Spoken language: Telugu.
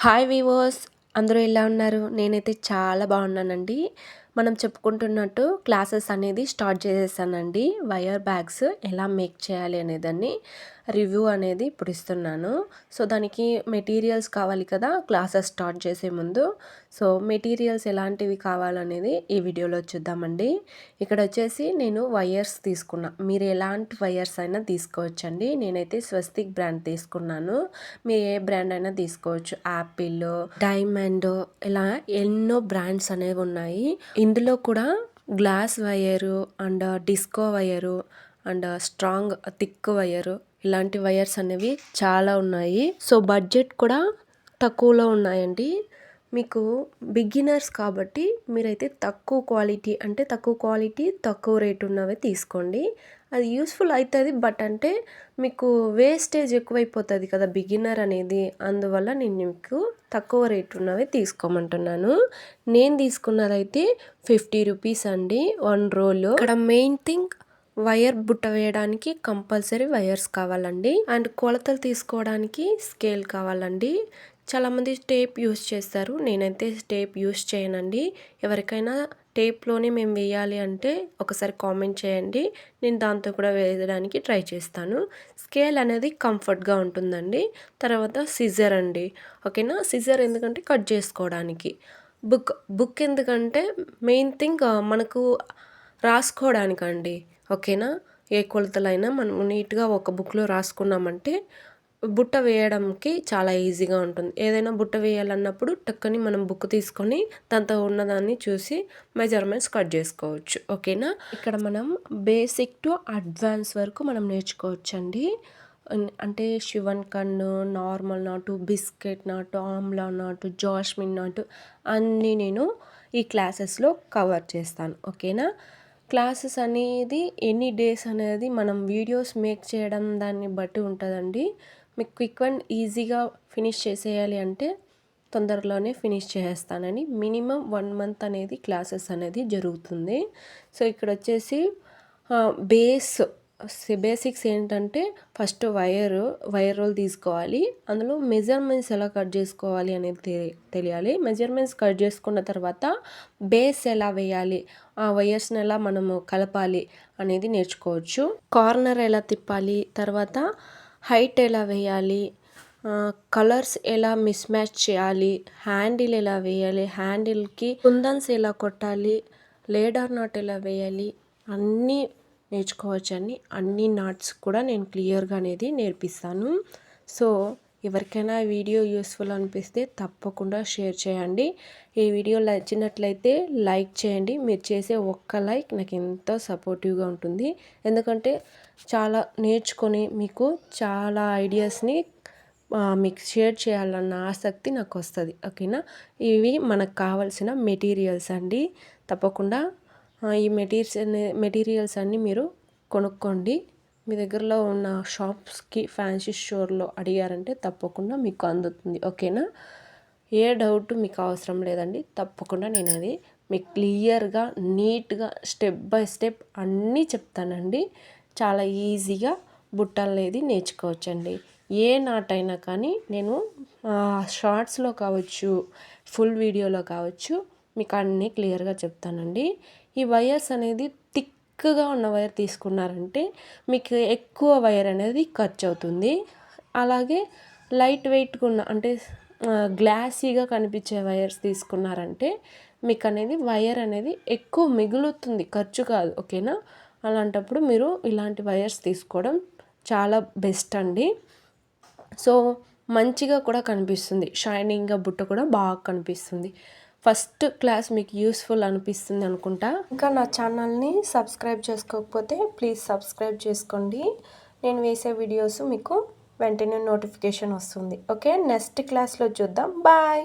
హాయ్ వీవర్స్ అందరూ ఎలా ఉన్నారు? నేనైతే చాలా బాగున్నానండి. మనం చెప్పుకుంటున్నట్టు క్లాసెస్ అనేది స్టార్ట్ చేసేసానండి. వైర్ బ్యాగ్స్ ఎలా మేక్ చేయాలి అనేదాన్ని రివ్యూ అనేది ఇప్పుడు ఇస్తున్నాను. సో దానికి మెటీరియల్స్ కావాలి కదా క్లాసెస్ స్టార్ట్ చేసే ముందు. సో మెటీరియల్స్ ఎలాంటివి కావాలనేది ఈ వీడియోలో చూద్దామండి. ఇక్కడ వచ్చేసి నేను వైర్స్ తీసుకున్నా. మీరు ఎలాంటి వైర్స్ అయినా తీసుకోవచ్చండి. నేనైతే స్వస్తిక్ బ్రాండ్ తీసుకున్నాను. మీరు ఏ బ్రాండ్ అయినా తీసుకోవచ్చు. యాపిల్ డైమండ్ ఇలా ఎన్నో బ్రాండ్స్ అనేవి ఉన్నాయి. ఇందులో కూడా glass wire and disco wire and strong thick wire ఇలాంటి వైర్స్ అనేవి చాలా ఉన్నాయి. సో బడ్జెట్ కూడా తక్కువలో ఉన్నాయండి. మీకు బిగినర్స్ కాబట్టి మీరైతే తక్కువ క్వాలిటీ అంటే తక్కువ క్వాలిటీ తక్కువ రేట్ ఉన్నవి తీసుకోండి. అది యూస్ఫుల్ అవుతుంది బట్ అంటే మీకు వేస్టేజ్ ఎక్కువైపోతుంది కదా బిగినర్ అనేది. అందువల్ల నేను మీకు తక్కువ రేట్ ఉన్నవి తీసుకోమంటున్నాను. నేను తీసుకున్నదైతే ఫిఫ్టీ రూపీస్ అండి వన్ రోల్. ఇక్కడ మెయిన్ థింగ్ వైర్ బుట్ట వేయడానికి కంపల్సరీ వైర్స్ కావాలండి. అండ్ కొలతలు తీసుకోవడానికి స్కేల్ కావాలండి. చాలామంది టేప్ యూస్ చేస్తారు. నేనైతే టేప్ యూస్ చేయనండి. ఎవరికైనా టేప్లోనే మేము వేయాలి అంటే ఒకసారి కామెంట్ చేయండి. నేను దాంతో కూడా వేయడానికి ట్రై చేస్తాను. స్కేల్ అనేది కంఫర్ట్గా ఉంటుందండి. తర్వాత సిజర్ అండి. ఓకేనా? సిజర్ ఎందుకంటే కట్ చేసుకోవడానికి. బుక్ బుక్ ఎందుకంటే మెయిన్ థింగ్ మనకు రాసుకోవడానికండి. ఓకేనా? ఏ కొలతలైనా మనం నీట్గా ఒక బుక్లో రాసుకున్నామంటే బుట్ట వేయడానికి చాలా ఈజీగా ఉంటుంది. ఏదైనా బుట్ట వేయాలన్నప్పుడు టక్కని మనం బుక్ తీసుకొని దాంతో ఉన్నదాన్ని చూసి మెజర్మెంట్స్ కట్ చేసుకోవచ్చు. ఓకేనా? ఇక్కడ మనం బేసిక్ టు అడ్వాన్స్ వరకు మనం నేర్చుకోవచ్చండి. అంటే శివన్ కన్ను నార్మల్ నాటు బిస్కెట్ నాటు ఆమ్లా నాటు జాస్మిన్ నాటు అన్నీ నేను ఈ క్లాసెస్లో కవర్ చేస్తాను. ఓకేనా? క్లాసెస్ అనేది ఎన్ని డేస్ అనేది మనం వీడియోస్ మేక్ చేయడం దాన్ని బట్టి ఉంటుందండి. మీకు క్విక్ అండ్ ఈజీగా ఫినిష్ చేసేయాలి అంటే తొందరలోనే ఫినిష్ చేసేస్తానని మినిమం వన్ మంత్ అనేది క్లాసెస్ అనేది జరుగుతుంది. సో ఇక్కడ వచ్చేసి బేస్ బేసిక్స్ ఏంటంటే ఫస్ట్ వైర్ వైర్ రోల్ తీసుకోవాలి. అందులో మెజర్మెంట్స్ ఎలా కట్ చేసుకోవాలి అనేది తెలియాలి. మెజర్మెంట్స్ కట్ చేసుకున్న తర్వాత బేస్ ఎలా వేయాలి ఆ వైర్స్ని ఎలా మనము కలపాలి అనేది నేర్చుకోవచ్చు. కార్నర్ ఎలా తిప్పాలి తర్వాత హైట్ ఎలా వేయాలి? కలర్స్ ఎలా మిస్ మ్యాచ్ చేయాలి? హ్యాండిల్ ఎలా వేయాలి? హ్యాండిల్కి కుందన్స్ ఎలా కొట్టాలి? లేడర్ నాట్ ఎలా వేయాలి? అన్నీ నేర్చుకోవచ్చని అన్ని నాట్స్ కూడా నేను క్లియర్గా అనేది నేర్పిస్తాను. సో ఎవరికైనా వీడియో యూస్ఫుల్ అనిపిస్తే తప్పకుండా షేర్ చేయండి. ఈ వీడియో నచ్చినట్లయితే లైక్ చేయండి. మీరు చేసే ఒక్క లైక్ నాకు ఎంతో సపోర్టివ్గా ఉంటుంది. ఎందుకంటే చాలా నేర్చుకొని మీకు చాలా ఐడియాస్ని మీకు షేర్ చేయాలన్న ఆసక్తి నాకు వస్తుంది. ఓకేనా? ఇవి మనకు కావాల్సిన మెటీరియల్స్ అండి. తప్పకుండా ఈ మెటీరియల్స్ మెటీరియల్స్ అన్నీ మీరు కొనుక్కోండి. మీ దగ్గరలో ఉన్న షాప్స్కి ఫ్యాన్సీ స్టోర్లో అడిగారంటే తప్పకుండా మీకు అందుతుంది. ఓకేనా? ఏ డౌట్ మీకు అవసరం లేదండి. తప్పకుండా నేను అది మీకు క్లియర్గా నీట్గా స్టెప్ బై స్టెప్ అన్నీ చెప్తానండి. చాలా ఈజీగా బుట్టలు నేర్చుకోవచ్చండి. ఏ నాటైనా కానీ నేను షార్ట్స్లో కావచ్చు ఫుల్ వీడియోలో కావచ్చు మీకు అన్నీ క్లియర్గా చెప్తానండి. ఈ వైర్స్ అనేది థిక్గా ఉన్న వైర్ తీసుకున్నారంటే మీకు ఎక్కువ వైర్ అనేది ఖర్చు అవుతుంది అలాగే లైట్ వెయిట్గా ఉన్న అంటే గ్లాసీగా కనిపించే వైర్స్ తీసుకున్నారంటే మీకు అనేది వైర్ అనేది ఎక్కువ మిగులుతుంది. ఖర్చు కాదు ఓకేనా? అలాంటప్పుడు మీరు ఇలాంటి వైర్స్ తీసుకోవడం చాలా బెస్ట్ అండి. సో మంచిగా కూడా కనిపిస్తుంది. షైనింగ్గా బుట్ట కూడా బాగా కనిపిస్తుంది. ఫస్ట్ క్లాస్ మీకు యూస్ఫుల్ అనిపిస్తుంది అనుకుంటా. ఇంకా నా ఛానల్ని సబ్స్క్రైబ్ చేసుకోకపోతే ప్లీజ్ సబ్స్క్రైబ్ చేసుకోండి. నేను వేసే వీడియోస్ మీకు వెంటనే నోటిఫికేషన్ వస్తుంది. ఓకే నెక్స్ట్ క్లాస్లో చూద్దాం. బాయ్.